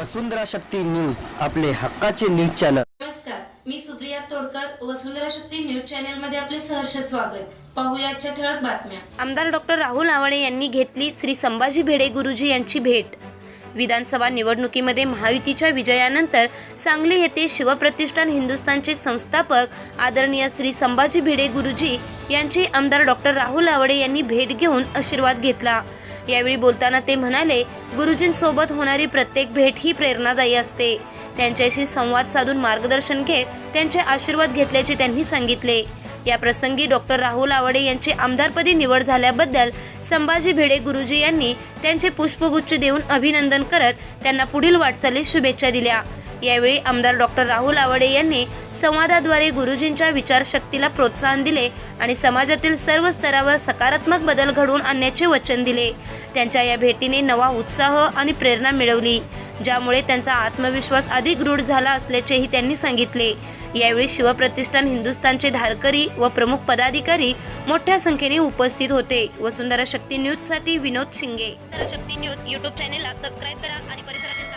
वसुंधरा Shakti news आपले हक्काचे news channel. नमस्कार मी सुप्रिया तोडकर वसुंधरा शक्ती न्यूज चॅनलमध्ये आपले सहर्ष स्वागत. पाहूया आजच्या ठळक बातम्या. आमदार डॉक्टर राहुल आवळे यांनी घेतली श्री संभाजी भिडे गुरुजी यांची भेट. विधानसभा निवडणुकीमध्ये महायुतीच्या विजयानंतर सांगली येथे शिवप्रतिष्ठान हिंदुस्थानचे संस्थापक आदरणीय श्री संभाजी भिडे गुरुजी यांची आमदार डॉक्टर राहुल आवळे यांनी भेट घेऊन आशीर्वाद घेतला. यावेळी बोलताना ते म्हणाले गुरुजींसोबत होणारी प्रत्येक भेट ही प्रेरणादायी असते. त्यांच्याशी संवाद साधून मार्गदर्शन घेत त्यांचे आशीर्वाद घेतल्याचे त्यांनी सांगितले. या प्रसंगी डॉक्टर राहुल आवडे यांची आमदारपदी निवड झाल्याबद्दल संभाजी भिडे गुरुजी यांनी त्यांचे पुष्पगुच्छ देऊन अभिनंदन करत त्यांना पुढील वाटचालीस शुभेच्छा दिल्या. यावेळी आमदार डॉक्टर राहुल आवडे यांनी संवादाद्वारे गुरुजींच्या विचारशक्तीला प्रोत्साहन दिले आणि समाजातील सर्व स्तरावर सकारात्मक बदल घडवून आणण्याचे वचन दिले. त्यांच्या या भेटीने नवा उत्साह आणि प्रेरणा मिळवली ज्यामुळे त्यांचा आत्मविश्वास अधिक दृढ झाला असल्याचेही त्यांनी सांगितले. यावेळी शिवप्रतिष्ठान हिंदुस्थानचे धारकरी व प्रमुख पदाधिकारी मोठ्या संख्येने उपस्थित होते. वसुंधरा शक्ती न्यूजसाठी विनोद शिंगे. शक्ती न्यूज यूट्यूब चॅनेलला सबस्क्राईब करा आणि परिसरातील